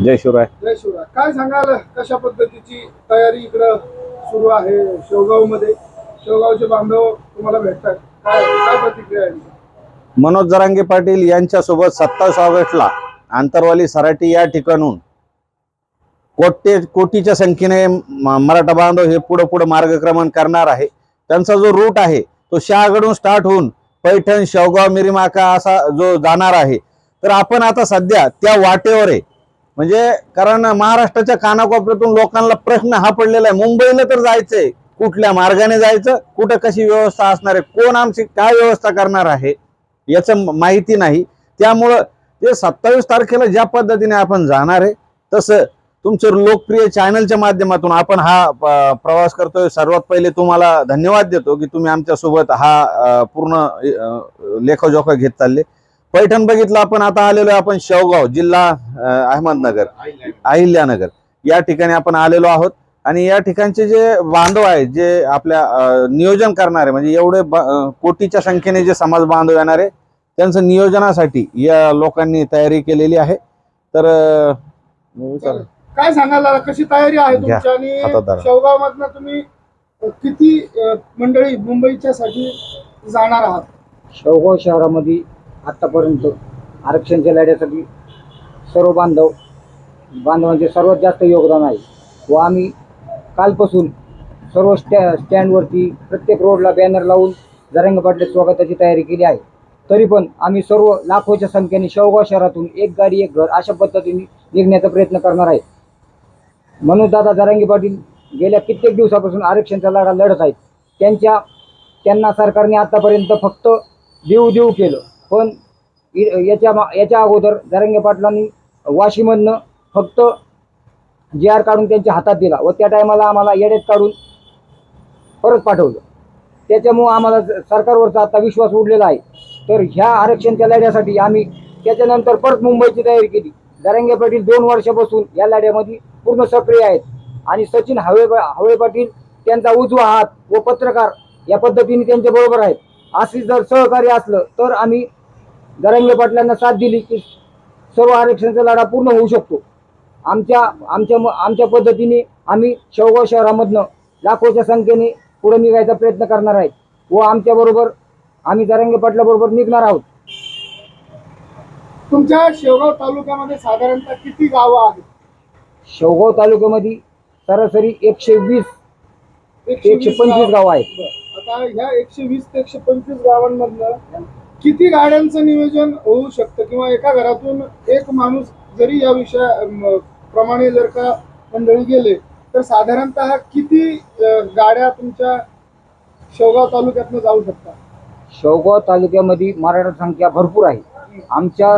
जय शिवराय. जय शिवराय. काय सांगाल? कशा पद्धतीची तयारी इकडं सुरू आहे शेवगावमध्ये शेवगावचे बांधव तुम्हाला भेटतात. काय काय प्रतिक्रिया आहे? मनोज जरांगे पाटील यांच्यासोबत सत्तावीस ऑगस्टला आंतरवाली सराटी या ठिकाणून कोटी कोटीच्या संख्येने मराठा बांधव हे पुढे पुढे मार्गक्रमण करणार आहे. त्यांचा जो रूट आहे तो शहागडून स्टार्ट होऊन पैठण शेवगाव मिरीमाका असा जो जाणार आहे. तर आपण आता सध्या त्या वाटेवर आहे. म्हणजे कारण महाराष्ट्राच्या कानाकोपऱ्यातून लोकांना प्रश्न हा पडलेला आहे. मुंबईला तर जायचंय. कुठल्या मार्गाने जायचं? कुठं कशी व्यवस्था असणार आहे? कोण आमची काय व्यवस्था करणार आहे? याचं माहिती नाही. त्यामुळं ते सत्तावीस तारखेला ज्या पद्धतीने आपण जाणार आहे तसं तुमचं लोकप्रिय चॅनलच्या माध्यमातून आपण हा प्रवास करतोय. सर्वात पहिले तुम्हाला धन्यवाद देतो की तुम्ही आमच्यासोबत हा पूर्ण लेखाजोखा लेखोजोखा घेत चालले. पैठण बघितलं आपण आता आलेलो आहे आपण शेवगाव जिल्हा अहमदनगर अहिल्यानगर. या ठिकाणी आपण आलेलो आहोत आणि या ठिकाणचे जे बांधव आहेत जे आपल्या नियोजन करणारे म्हणजे एवढे कोटीच्या संख्येने जे समाज बांधव येणार आहे त्यांचं नियोजनासाठी या लोकांनी तयारी केलेली आहे. तर विचार- काय सांगाल दादा कशी तयारी आहे आणि. शेवगाव मधनं तुम्ही किती मंडळी मुंबईच्या साठी जाणार आहात? शेवगाव शहरामध्ये आत्तापर्यंत आरक्षणच्या लढ्यासाठी सर्व बांधव बांधवांचे सर्वात जास्त योगदान आहे. व आम्ही कालपासून सर्व स्टॅ स्टँडवरती प्रत्येक रोडला बॅनर लावून जरंग पाटले स्वागताची तयारी केली आहे. तरी पण आम्ही सर्व लाखोच्या संख्येने शेवगाव शहरातून एक गाडी एक घर अशा पद्धतीने निघण्याचा प्रयत्न करणार आहे. म्हणून दादा जरांगी पाटील गेल्या कित्येक दिवसापासून आरक्षणचा लढा लढत आहेत. त्यांच्या त्यांना सरकारने आतापर्यंत फक्त देऊ देऊ केलं. पण इ- याच्या मा- याच्या अगोदर जरंगे पाटलांनी वाशीमधनं फक्त जी आर काढून त्यांच्या हातात दिला व त्या टायमाला आम्हाला येड्यात काढून परत पाठवलं. त्याच्यामुळं आम्हाला सरकारवरचा आता विश्वास उडलेला आहे. तर ह्या आरक्षणच्या लढ्यासाठी आम्ही त्याच्यानंतर परत मुंबईची तयारी केली. जरंगे पाटील दोन वर्षापासून या लढ्यामध्ये पूर्ण सक्रिय आहेत. आणि सचिन हवे हवे पाटील त्यांचा उजवा हात व पत्रकार या पद्धतीने त्यांच्या बरोबर आहेत. असे जर सहकार्य असलं तर आम्ही जरंगे पाटलांना साथ दिली की सर्व आरक्षणाचा लढा पूर्ण होऊ शकतो. आमच्या आमच्या आमच्या पद्धतीने आम्ही शेवगाव शहरामधनं लाखोच्या संख्येने पुढे निघायचा प्रयत्न करणार आहेत व आमच्याबरोबर आम्ही जरंगे पाटलाबरोबर निघणार आहोत. तुमच्या शेवगाव तालुक्यामध्ये साधारणतः किती गावं आहेत? शेवगाव तालुक्यामध्ये सरासरी एकशे वीस एकशे पंचवीस गाव. आहेत. आता ह्या एकशे वीस ते एकशे पंचवीस गावांमधनं किती गाड्यांचं नियोजन होऊ शकतं? किंवा एका घरातून एक माणूस जरी या विषया प्रमाणे जर का मंडळी गेले तर साधारणतः किती गाड्या तुमच्या शेवगाव तालुक्यातनं जाऊ शकतात? शेवगाव तालुक्यामध्ये मराठा संख्या भरपूर आहे. आमच्या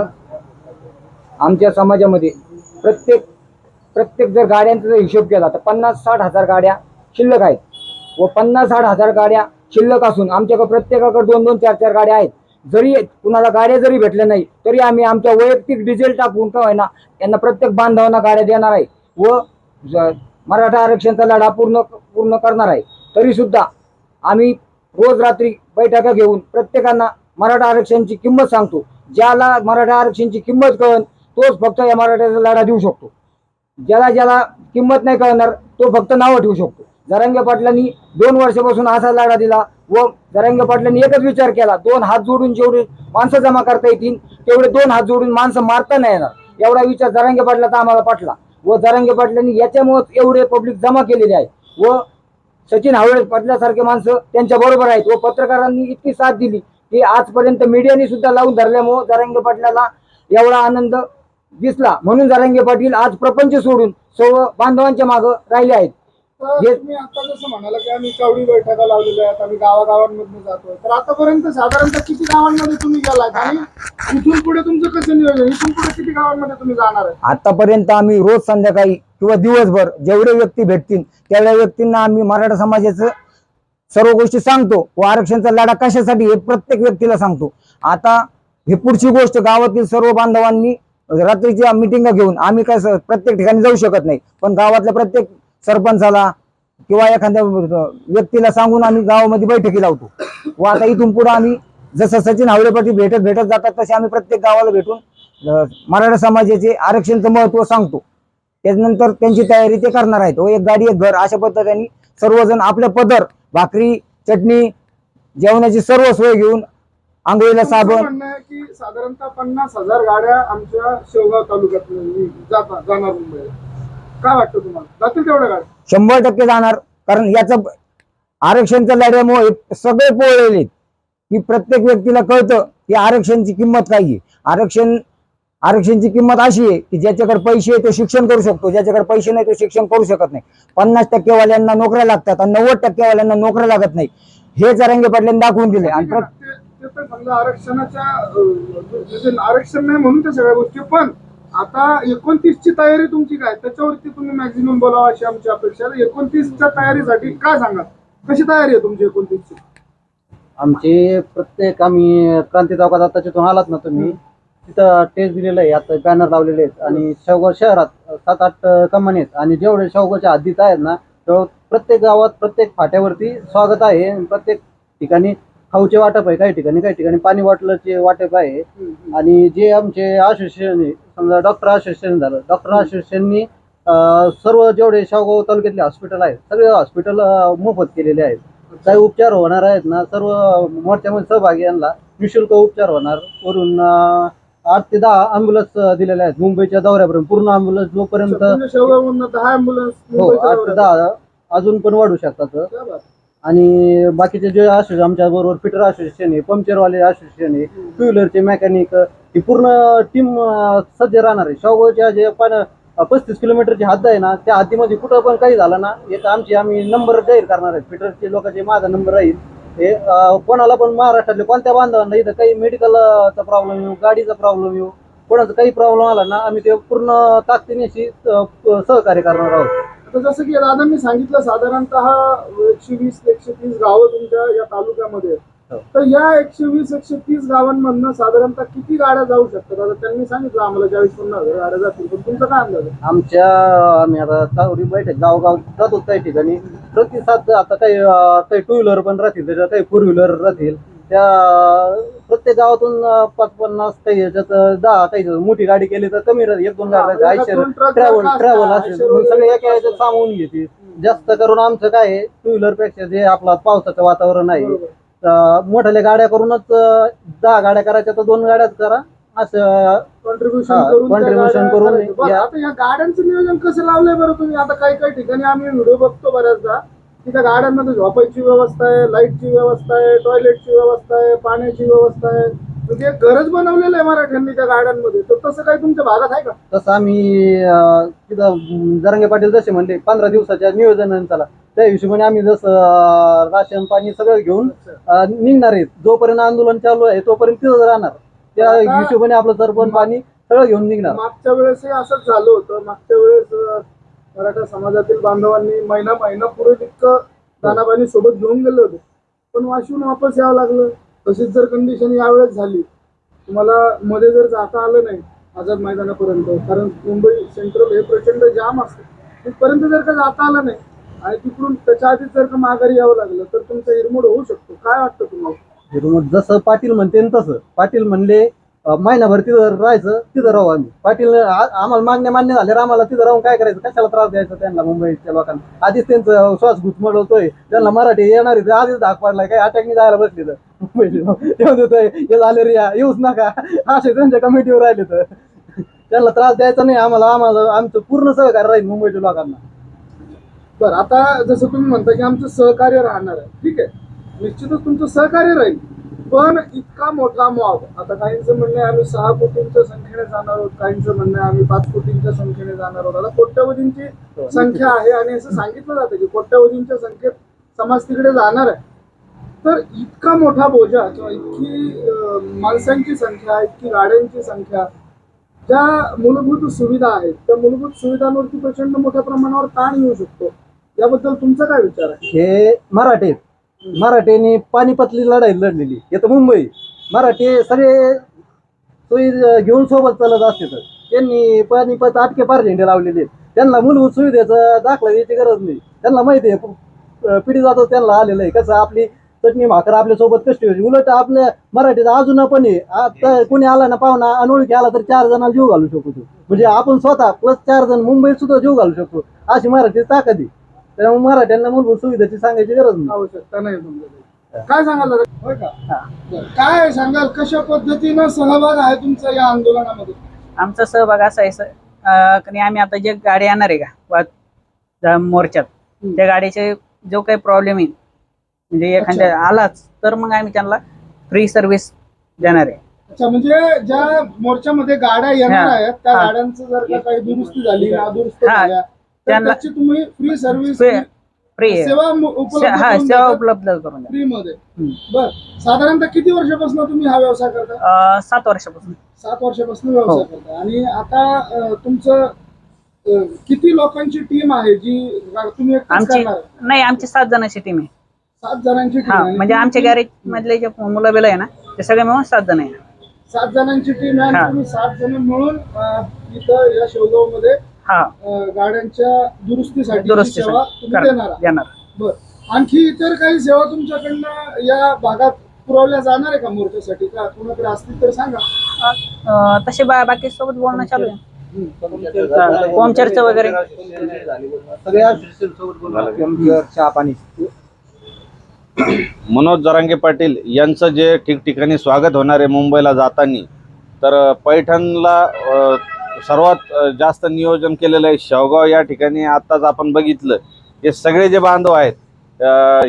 आमच्या समाजामध्ये प्रत्येक प्रत्येक जर गाड्यांचा जर हिशोब केला तर पन्नास साठ हजार गाड्या शिल्लक आहेत. व पन्नास साठ हजार गाड्या शिल्लक असून आमच्याकडे प्रत्येकाकडे दोन दोन चार चार गाड्या आहेत. जरी कुणाला गाड्या जरी भेटल्या नाही तरी आम्ही आमच्या वैयक्तिक डिझेल टाकून का होईना यांना प्रत्येक बांधवांना गाड्या देणार आहे व मराठा आरक्षणचा लढा पूर्ण पूर्ण करणार आहे. तरी सुद्धा आम्ही रोज रात्री बैठका घेऊन प्रत्येकांना मराठा आरक्षणची किंमत सांगतो. ज्याला मराठा आरक्षणची किंमत कळन तोच फक्त या मराठ्याचा लढा देऊ शकतो. ज्याला ज्याला किंमत नाही कळणार तो फक्त नावं ठेवू शकतो. जरांगे पाटलांनी दोन वर्षापासून असा लढा दिला व जरांगे पाटलांनी एकच विचार केला दोन हात जोडून जेवढे माणसं जमा करता येतील तेवढे दोन हात जोडून माणसं मारता नाही येणार. एवढा विचार जरांगे पाटलाचा आम्हाला पटला. व जरांगे पाटलांनी याच्यामुळेच एवढे पब्लिक जमा केलेले आहे. व सचिन हावळे पाटलासारखे माणसं त्यांच्या बरोबर आहेत. व पत्रकारांनी इतकी साथ दिली की आजपर्यंत मीडियाने सुद्धा लावून धरल्यामुळं जरांगे पाटलाला एवढा आनंद दिसला. म्हणून जरांगे पाटील आज प्रपंच सोडून सर्व बांधवांच्या मागं राहिले आहेत. तर तुम्ही आता जसं म्हणाला की आम्ही बैठका लावलेल्या आहेत आम्ही गावागावांमधून जातोय तर आतापर्यंत साधारणतः किती गावांमध्ये तुम्ही गेलात आणि इथून पुढे तुमचं कसं नियोजन? इथून पुढे किती गावांमध्ये तुम्ही जाणार आहे? आतापर्यंत आम्ही रोज संध्याकाळी किंवा दिवसभर जेवढे व्यक्ती भेटतील तेवढ्या व्यक्तींना आम्ही मराठा समाजाचं सर्व गोष्टी सांगतो. व आरक्षणचा लढा कशासाठी हे प्रत्येक व्यक्तीला सांगतो. आता ही पुढची गोष्ट गावातील सर्व बांधवांनी रात्रीच्या मिटिंगा घेऊन आम्ही काय प्रत्येक ठिकाणी जाऊ शकत नाही. पण गावातल्या प्रत्येक सरपंचाला किंवा एखाद्या व्यक्तीला सांगून आम्ही गावामध्ये बैठकी लावतो. व आता इथून पुढे आम्ही जसं सचिन हावळे पाटील भेटत भेटत जातात तसे आम्ही प्रत्येक गावाला भेटून मराठा समाजाचे आरक्षणचं महत्त्व सांगतो. त्याच्यानंतर त्यांची तयारी ते करणार आहेत. व एक गाडी एक घर अशा पद्धतीने सर्वजण आपल्या पदर भाकरी चटणी जेवणाची सर्व सोय घेऊन आंघोळीला साबण साधारणतः पन्नास हजार गाड्या आमच्या शेवगाव तालुक्यात जाणार मुंबईला. काय वाटतं तुम्हाला? जातील शंभर टक्के जाणार. कारण याचं आरक्षणच्या लढ्यामुळे सगळे पोळलेले. की प्रत्येक व्यक्तीला कळतं की आरक्षणची किंमत काय आहे. आरक्षण आरक्षणची किंमत अशी आहे की ज्याच्याकडे पैसे आहे तो शिक्षण करू शकतो. ज्याच्याकडे पैसे नाही तो शिक्षण करू शकत नाही. पन्नास टक्केवाल्यांना नोकऱ्या लागतात आणि नव्वद टक्केवाल्यांना नोकऱ्या लागत नाही. हे जरांगे पाटलांनी दाखवून दिले आणि आरक्षणाच्या म्हणजे आरक्षण नाही म्हणून त्या सगळ्या गोष्टी पण आता एकोणतीसची तयारी तुमची काय? त्याच्यावरती तुम्ही मॅक्झिमम बोलावा अशी आमची अपेक्षा आहे. एकोणतीसच्या तयारीसाठी काय सांगा कशी तयारी आहे तुमची एकोणतीसची? आमचे प्रत्येक आम्ही क्रांती चौकात आता तिथून आलात ना तुम्ही तिथं टेस्ट दिलेलं आहे. आता बॅनर लावलेले आहेत आणि शेवगाव शहरात सात आठ कंपनी आहेत. आणि जेवढे शेवगावच्या हद्दीत आहेत ना तेवढं प्रत्येक गावात प्रत्येक फाट्यावरती स्वागत आहे. आणि प्रत्येक ठिकाणी खाऊचे वाटप आहे काही ठिकाणी काही ठिकाणी पाणी बॉटलचे वाटप आहे. आणि जे आमचे असोसिएशन आहे समजा डॉक्टर असोसिएशन झालं डॉक्टर असोसिएशननी सर्व जेवढे शेवगाव तालुक्यातले हॉस्पिटल आहेत सगळे हॉस्पिटल मोफत केलेले आहेत. काही उपचार होणार आहेत ना सर्व मोर्चामध्ये सहभागी यांना निशुल्क उपचार होणार. वरून आठ ते दहा अँब्युलन्स दिलेल्या आहेत. मुंबईच्या दौऱ्यापर्यंत पूर्ण अँब्युलन्स जोपर्यंत हो आठ ते दहा अजून पण वाढू शकतात. आणि बाकीचे जे असोसिएशन आमच्या बरोबर फिटर असोसिएशन आहे पंक्चरवाले असोसिएशन आहे टू व्हीलरचे मेकॅनिक ही पूर्ण टीम सज्ज राहणार आहे. शेवगावच्या जे पण पस्तीस किलोमीटरची हद्द आहे ना त्या हद्दीमध्ये कुठं पण काही झालं ना एक आमची आम्ही नंबर जाहीर करणार आहे. फिटरचे लोकांचे माझा नंबर राहील हे कोणाला पण महाराष्ट्रातले कोणत्या बांधवांना इथं काही मेडिकलचा प्रॉब्लेम येऊ गाडीचा प्रॉब्लेम येऊ कोणाचा काही प्रॉब्लेम आला ना आम्ही ते पूर्ण ताकदीने अशी, अं, सहकार्य करणार आहोत. आता जसं की दादांनी सांगितलं साधारणतः एकशे वीस एकशे तीस गावं तुमच्या या तालुक्यामध्ये. हो. तर या एकशे वीस एकशे तीस गावांमधनं साधारणतः किती गाड्या जाऊ शकतात? आता त्यांनी सांगितलं आम्हाला चाळीस पन्नास गाड्या जातील. पण तुमचा काय अंदाज आहे? आमच्या आम्ही आता चावरी बैठक गावगाव जातो काही ठिकाणी. प्रतिसाद आता काही काही टू व्हीलर पण राहतील त्याच्यात काही फोर व्हीलर राहतील. त्या प्रत्येक गावातून अं, पाच पन्नास काही याच्यात अं, दहा काही मोठी गाडी केली तर कमी राहते. एक दोन गाड्या आयशर ट्रॅव्हल ट्रॅव्हल असेल मग सगळे एका सामावून घेते. जास्त करून आमचं काय आहे टू व्हीलरपेक्षा जे आपला पावसाचं वातावरण आहे. तर मोठ्याल्या गाड्या करूनच अं, दहा गाड्या करायच्या तर दोन गाड्याच करा. असं कॉन्ट्रीब्युशन हा, करून contribution करून या. गाड्यांचं नियोजन कसं लावलंय बरं तुम्ही? आता काही काही ठिकाणी आम्ही व्हिडिओ बघतो बऱ्याचदा. त्या गाड्यांमध्ये झोपायची व्यवस्था आहे लाईटची व्यवस्था आहे टॉयलेटची व्यवस्था आहे पाण्याची व्यवस्था आहे. म्हणजे गरज बनवलेलं आहे मराठ्यांनी त्या गाड्यांमध्ये. तर तसं काही तुमच्या भागात आहे का? तसं आम्ही अं, तिथं जरांगे पाटील जसे म्हणले पंधरा दिवसाच्या नियोजन चला त्या हिशोबाने आम्ही जसं अं, राशन पाणी सगळं घेऊन अं, निघणार आहेत. जोपर्यंत आंदोलन चालू आहे तोपर्यंत तिथंच राहणार. त्या आता- हिशोबाने आपलं सरपण पाणी सगळं घेऊन निघणार. मागच्या वेळेस असंच झालं होतं. मागच्या वेळेस अं, मराठा समाजातील बांधवांनी महिना महिना पुढे तितकं दानापाणी सोबत घेऊन गेले होते पण वाशिवून वापस यावं लागलं. तशीच जर कंडिशन यावेळेस झाली तुम्हाला मध्ये जर जाता आलं नाही आझाद मैदानापर्यंत कारण मुंबई सेंट्रल हे प्रचंड जाम असतं. तिथपर्यंत जर का जाता आलं नाही आणि तिकडून त्याच्या आधीच जर का माघारी यावं लागलं तर तुमचा हिरमोड होऊ शकतो. काय वाटतं तुम्हाला? हिरमोड जसं पाटील म्हणते तसं पाटील म्हणले महिनाभर तिथं राहायचं तिथं राहू आम्ही. पाटील आम्हाला मागण्या मान्य झाले. आम्हाला तिथं राहून काय करायचं? कशाला त्रास द्यायचा त्यांना मुंबईच्या लोकांना? आधीच त्यांचं श्वास घुसमडवतोय त्यांना मराठी येणार आहे, आधीच धाक पडलाय. काय अटॅकनी जायला बसली तर. मुंबईचे हे झाले रे येऊच नका. असे त्यांच्या कमिटीवर राहिले तर. त्यांना त्रास द्यायचा नाही. आम्हाला आम्हाला आमचं पूर्ण सहकार्य राहील मुंबईच्या लोकांना. बरं आता जसं तुम्ही म्हणता की आमचं सहकार्य राहणार आहे. ठीक आहे. निश्चितच तुमचं सहकार्य राहील. पण इतका मोठा मॉब आता काहींचं म्हणणं आहे आम्ही सहा कोटींच्या संख्येने जाणार आहोत. काहींचं म्हणणं आहे आम्ही पाच कोटींच्या संख्येने जाणार आहोत. आता कोट्यवधींची संख्या आहे आणि असं सांगितलं जातं की कोट्यवधींच्या संख्येत समाज तिकडे जाणार आहे. तर इतका मोठा बोजा किंवा इतकी माणसांची संख्या इतकी गाड्यांची संख्या ज्या मूलभूत सुविधा आहेत त्या मूलभूत सुविधांवरती प्रचंड मोठ्या प्रमाणावर ताण येऊ शकतो. याबद्दल तुमचा काय विचार आहे? हे मराठे मराठ्यांनी पानिपतली लढाई लढलेली. येतं तर मुंबई. मराठे सगळे सोयी घेऊन सोबत चालत असते तर. त्यांनी पानिपत आटके पार झेंडे लावलेले. त्यांना मूलभूत सुविधेचा दाखला द्यायची गरज नाही. त्यांना माहिती आहे पिढी जातो त्यांना आलेलं आहे. कसं आपली चटणी भाकर आपल्यासोबत कष्ट होती? उलट आपल्या मराठीत अजून पण आहे. आता कोणी आला ना पाहुणा अनोळखी आला तर चार जणांना जीव घालू शकतो. म्हणजे आपण स्वतः प्लस चार जण मुंबईत सुद्धा जीव घालू शकतो. अशी मराठी ताकद आहे. त्यामुळे मराठ्यांना मूलभूत सुविधाची सांगायची गरज नाही. आवश्यकता नाही काय सांगाल दादा? होय का? बरं. काय सांगाल कशा पद्धतीनं सहभाग आहे तुमचा या आंदोलनामध्ये? आमचा सहभाग असा आहे सर. अं, की आम्ही आता जे गाडी येणार आहे का वा- ज्या मोर्चात त्या गाडीचे जो काही प्रॉब्लेम येईल म्हणजे एखाद्या आलाच तर मग आम्ही त्यांना फ्री सर्व्हिस देणार आहे. अच्छा म्हणजे ज्या मोर्चामध्ये गाड्या येणार हा. आहेत त्या हा. गाड्यांचं जर का काही दुरुस्ती झाली नादुरुस्त हा. झाल्या तर त्यांना- त्याची तुम्ही फ्री सर्व्हिस फ्री आहे सेवा मु- उपलब्ध हा करून सेवा देता उपलब्ध करून द्या फ्री मध्ये हम्म. बर साधारणतः किती वर्षापासून तुम्ही हा व्यवसाय करता अं, सात वर्षापासून सात वर्षापासून व्यवसाय हो. करता आणि आता अं, तुमचं अं, किती लोकांची टीम आहे जी तुम्ही एकटेच आमची करणार आहे? नाही आमची सात जणांची टीम आहे सात जणांची टीम हा आहे. म्हणजे आमच्या गॅरेज मधले जे मुलं बिलं आहे ना ते सगळे मिळून सात जण आहे सात जणांची टीम आहे हा. आणि तुम्ही सात जण मिळून अं, इथं या शेवगावमध्ये हा. गाड्यांच्या दुरुस्तीसाठी दुरुस्तीसाठी. सेवा तुम्ही कर- देणार आहात. देणार. बर. आणखी इतर काही सेवा तुमच्याकडनं या भागात पुरवल्या जाणार आहे का मोर्चासाठी? का कुणाकडे असतील तर सांगा. अं, तसे बा बाकी सोबत बोलणं चालू आहे. होम चर्च वगैरे? सगळ्या सोबत बोलणं. चहा पाणी. मनोज जरांगे पाटील यांचं जे ठिकठिकाणी स्वागत होणार आहे मुंबईला जाताना तर पैठणला अ, सर्वात जास्त नियोजन केलेलं आहे शेवगाव या ठिकाणी. आत्ताच आपण बघितलं हे सगळे जे बांधव आहेत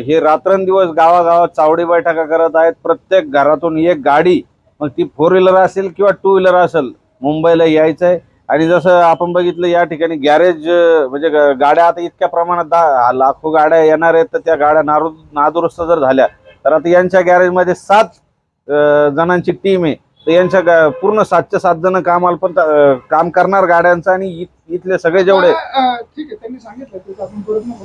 हे रात्रंदिवस गावागावात चावडी बैठका करत आहेत. प्रत्येक घरातून एक गाडी मग ती फोर व्हीलर असेल किंवा टू व्हीलर असेल मुंबईला यायचं आहे. आणि जसं आपण बघितलं या ठिकाणी गॅरेज म्हणजे ग- गाड्या आता इतक्या प्रमाणात दहा लाखो गाड्या येणार आहेत. तर त्या गाड्या नारू नादुरुस्त जर झाल्या तर आता यांच्या गॅरेजमध्ये सात जणांची टीम आहे. तर यांच्या गा- पूर्ण सातच्या सात जण कामाला पण अ, काम करणार गाड्यांचं आणि इत- इथले सगळे जेवढे. अं, ठीक आहे त्यांनी सांगितलं ते आपण करत नको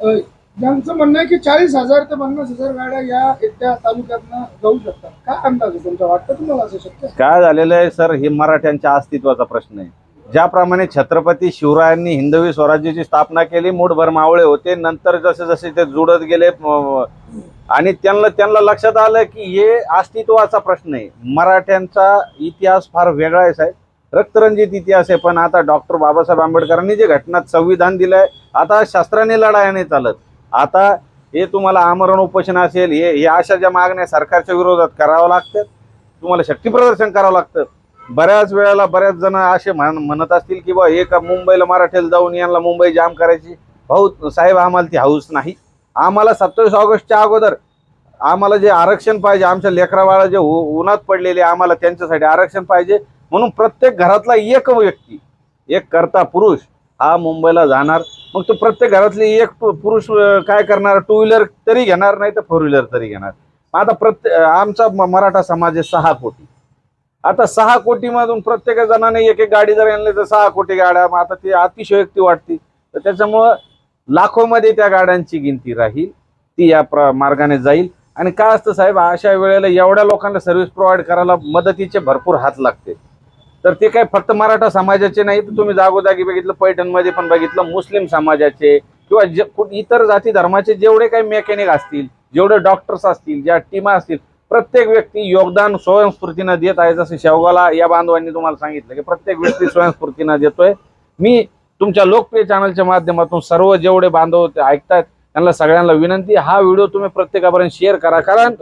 अं, ज्यांचं म्हणणं आहे की चाळीस हजार ते पन्नास हजार गाड्या या एकट्या तालुक्यातनं जाऊ शकतात. काय अंदाज आहे तुमचा? वाटतं तुम्हाला असं शक्य आहे? काय झालेलं आहे सर हे मराठ्यांच्या अस्तित्वाचा प्रश्न आहे. ज्याप्रमाणे छत्रपती शिवरायांनी हिंदवी स्वराज्याची स्थापना केली मूठभर मावळे होते नंतर जसे जसे ते जुडत गेले म- आणि त्यांना त्यांना लक्षात आलं की हे अस्तित्वाचा प्रश्न आहे. मराठ्यांचा इतिहास फार वेगळा आहे साहेब. रक्तरंजित इतिहास आहे पण आता डॉक्टर बाबासाहेब आंबेडकरांनी जे घटनात संविधान दिलं आहे आता शास्त्राने लढाया नाही चालत. आता हे तुम्हाला आमरण उपोषण असेल हे हे अशा ज्या मागण्या सरकारच्या विरोधात करावं लागतं तुम्हाला शक्ती प्रदर्शन करावं लागतं. बऱ्याच वेळेला बऱ्याच जण असे म्हण म्हणत असतील की बा हे का मुंबईला मराठीला जाऊन यांना मुंबई जाम करायची? भाऊ साहेब आम्हाला ती हाऊस नाही. आम्हाला सत्तावीस ऑगस्टच्या अगोदर आम्हाला जे आरक्षण पाहिजे आमच्या लेकराबाळा जे उ- उन्हात पडलेले आम्हाला त्यांच्यासाठी आरक्षण पाहिजे. म्हणून प्रत्येक घरातला एक व्यक्ती एक करता पुरुष हा मुंबईला जाणार. मग तो प्रत्येक घरातली एक पुरुष काय करणार? टू व्हीलर तरी घेणार नाही तर फोर व्हीलर तरी घेणार. मग आता प्रत्येक आमचा म- मराठा समाज आहे सहा कोटी. आता सहा कोटीमधून प्रत्येक जणाने एक एक गाडी जर आणली तर सहा कोटी गाड्या मग आता ती अतिशयोक्ती वाटते. तर त्याच्यामुळं लाखोमध्ये त्या गाड्यांची गिनती राहील ती या प्र मार्गाने जाईल. आणि काय असतं साहेब अशा वेळेला एवढ्या लोकांना सर्व्हिस प्रोव्हाइड करायला मदतीचे भरपूर हात लागते. तर ते काय फक्त मराठा समाजाचे नाही तर तुम्ही जागोजागी बघितलं पैठणमध्ये पण बघितलं मुस्लिम समाजाचे किंवा जे इतर जाती धर्माचे जेवढे काही मेकॅनिक असतील जेवढे डॉक्टर्स असतील ज्या टीमा असतील प्रत्येक व्यक्ती योगदान स्वयंस्फूर्तीनं देत आहे. जसं शेवगाला या बांधवांनी तुम्हाला सांगितलं की प्रत्येक व्यक्ती स्वयंस्फूर्तीनं देतोय. मी तुमच्या लोकप्रिय चॅनलच्या माध्यमातून सर्व जेवढे बांधव ते ऐकतायत त्यांना सगळ्यांना विनंती हा व्हिडिओ तुम्ही प्रत्येकापर्यंत शेअर करा. कारण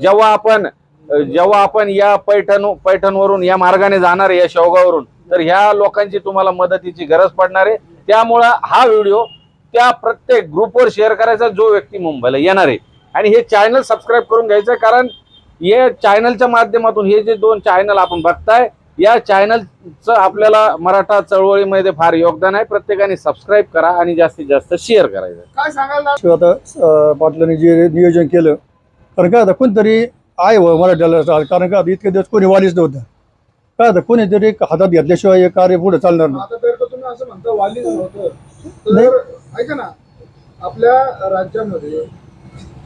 जेव्हा आपण जेव्हा आपण या पैठण पैठणवरून या मार्गाने जाणार आहे या शेवगावरून तर ह्या लोकांची तुम्हाला मदतीची गरज पडणार आहे. त्यामुळं हा व्हिडिओ त्या प्रत्येक ग्रुपवर शेअर करायचा जो व्यक्ती मुंबईला येणार आहे. आणि हे चॅनल सबस्क्राईब करून घ्यायचं कारण हे चॅनलच्या माध्यमातून हे जे दोन चॅनल आपण बघताय या चॅनलचं आपल्याला मराठा चळवळीमध्ये फार योगदान आहे. प्रत्येकाने सबस्क्राईब करा आणि जास्तीत जास्त शेअर करायचं काय सांगाल आता अं, पाटलांनी जे नियोजन केलं कारण काय आता कोणतरी आहे व मराठ्याला चाल- कारण का आता इतके दिवस कोणी वालीच नव्हतं. काय आता कोणीतरी हातात घेतल्याशिवाय हे कार्य पुढे चालणार नाही. आता तर तुम्ही असं म्हणता वालीच नव्हतं. नाही. तर ऐका ना आपल्या राज्यामध्ये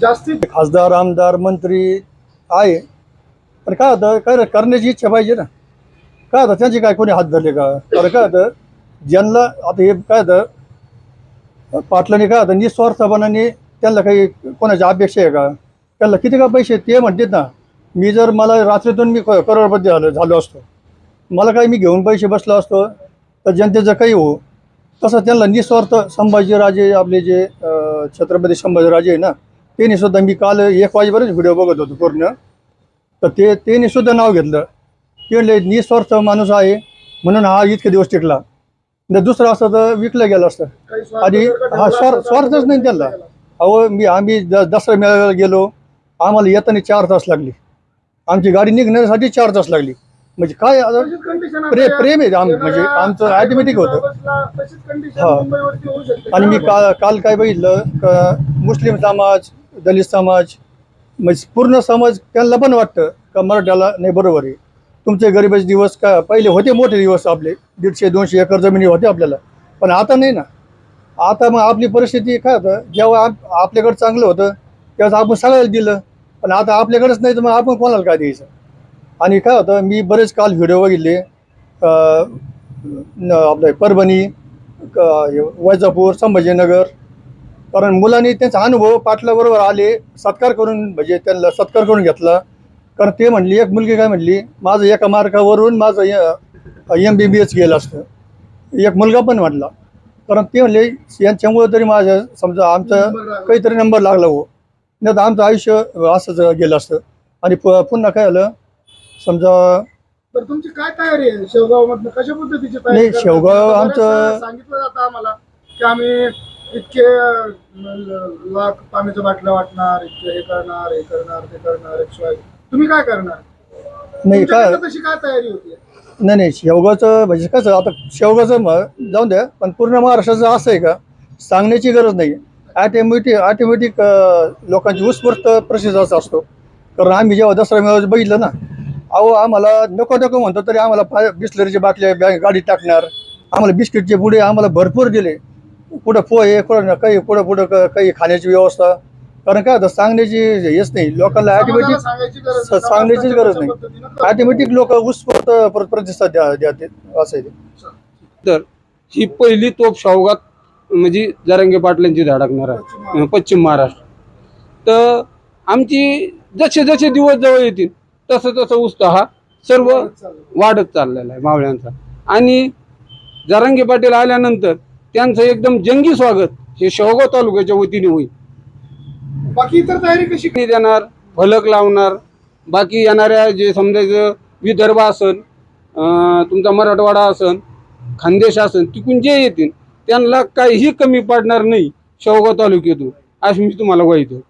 जास्तीत खासदार आमदार मंत्री आहे पण काय होतं काय करण्याची इच्छा पाहिजे ना. काय होतं त्यांचे काय कोणी हात धरले का? कारण काय होतं ज्यांना आता हे काय होतं पाटलाने काय होतं निस्वार्थपणाने त्यांना काही कोणाची अपेक्षा आहे का? त्यांना किती का पैसे ते म्हणतात ना मी जर मला रात्रीतून मी करोडपती झालो झालो असतो. मला काही मी घेऊन पैसे बसलो असतो तर जनतेचं काही हो. तसं त्यांना निस्वार्थ संभाजीराजे आपले जे छत्रपती संभाजीराजे आहे ना त्यांनी सुद्धा मी काल एक वाजेपर्यंत व्हिडिओ बघत होतो पूर्ण. तर ते त्यांनी सुद्धा नाव घेतलं. म्हणले निस्वार्थ माणूस आहे म्हणून हा इतके दिवस टिकला. जर दुसरं असतं तर विकलं गेलं असतं. आणि का हा स्वार्थ असता स्वार्थच नाही त्यांना. अहो मी आम्ही द दसरा मेळाव्याला गेलो आम्हाला येताना चार तास लागली. आमची गाडी निघण्यासाठी चार तास लागली. म्हणजे काय. प्रे- प्रेम आहे आम- म्हणजे आमचं automatic होतं. हा. आणि मी काल काल काय बघितलं का मुस्लिम समाज दलित समाज म्हणजे पूर्ण समाज त्यांना पण वाटतं का मराठ्याला नाही बरोबर आहे. तुमचे गरिबाचे दिवस का पहिले होते मोठे दिवस आपले दीडशे दोनशे एकर जमिनी होते आपल्याला. पण आता नाही ना. आता मग आपली परिस्थिती काय होतं जेव्हा आप आपल्याकडं चांगलं होतं तेव्हा आपण सगळ्याला दिलं. पण आता आपल्याकडंच नाही तर मग आपण कोणाला काय द्यायचं? आणि काय होतं मी बरेच काल व्हिडिओ बघितले. आपलं परभणी वैजापूर संभाजीनगर. कारण मुलांनी त्यांचा अनुभव पाटलाबरोबर आले सत्कार करून म्हणजे त्यांना सत्कार करून घेतला. कारण ते म्हणली एक मुलगी काय म्हणली माझं एका मार्कावरून माझं एम बी बी एस गेलं असतं. एक मुलगा पण म्हटला. कारण ते म्हणले यांच्यामुळे तरी माझ्या समजा आमचा काहीतरी नंबर लागला हो. नाही तर आमचं आयुष्य असंच गेलं असतं. आणि पुन्हा काय झालं समजा तर तुमची काय तयारी आहे? शेवगाव मधनं कशा पद्धतीची तयारी नाही? शेवगाव आमचं- सांगितलं जातं आम्हाला की आम्ही इतके लाख पाण्याच्या बाटल्या वाटणार इतके हे करणार हे करणार ते करणार. तुम्ही काय करणार? नाही काय? तुमच्याकडनं तशी काय तयारी होती? नाही नाही शेवगावचं म्हणजे कसं आता शेवगावचं मग जाऊन द्या पण पूर्ण महाराष्ट्राचं असं आहे का? सांगण्याची गरज नाही. ॲटोमॅटिक ऑटोमॅटिक लोकांची उत्स्फूर्त प्रतिसाद असतो. कारण आम्ही जेव्हा दसरा मेळावा बघितलं ना अहो आम्हाला नको नको म्हणतो तरी आम्हाला पा बिस्लरीच्या बाटल्या बॅग गाडीत टाकणार आम्हाला बिस्किटचे पुढे आम्हाला भरपूर दिले. पुढं पोहे कुठं काही पुढं पुढं क- काही खाण्याची व्यवस्था कारण काय होतं सांगण्याची हेच नाही. लोकांना स- सांगण्याचीच गरज नाही. ऑटोमॅटिक लोक उत्स्फूर्त प्र- प्रतिसाद द्या द्याते असं आहे ते. ही पहिली तोप शावगात म्हणजे जरांगे पाटलांची धडकणार आहे. पश्चिम महाराष्ट्र. तर आमची जसे जसे दिवस जवळ येतील तसं तसं उत्साह हा सर्व वाढत चाललेला आहे मावळ्यांचा. आणि जरांगे पाटील आल्यानंतर त्यांचं एकदम जंगी स्वागत हे शेवगाव तालुक्याच्या वतीने होईल. बाकी इतर तयारी कशी देणार फलक लावणार बाकी येणाऱ्या जे समजायचं विदर्भ असन तुमचा मराठवाडा असन खानदेश असन तिकून जे येतील त्यांना काहीही कमी पडणार नाही शेवगाव तालुक्यातून अशी मी तुम्हाला ग्वाही देतो.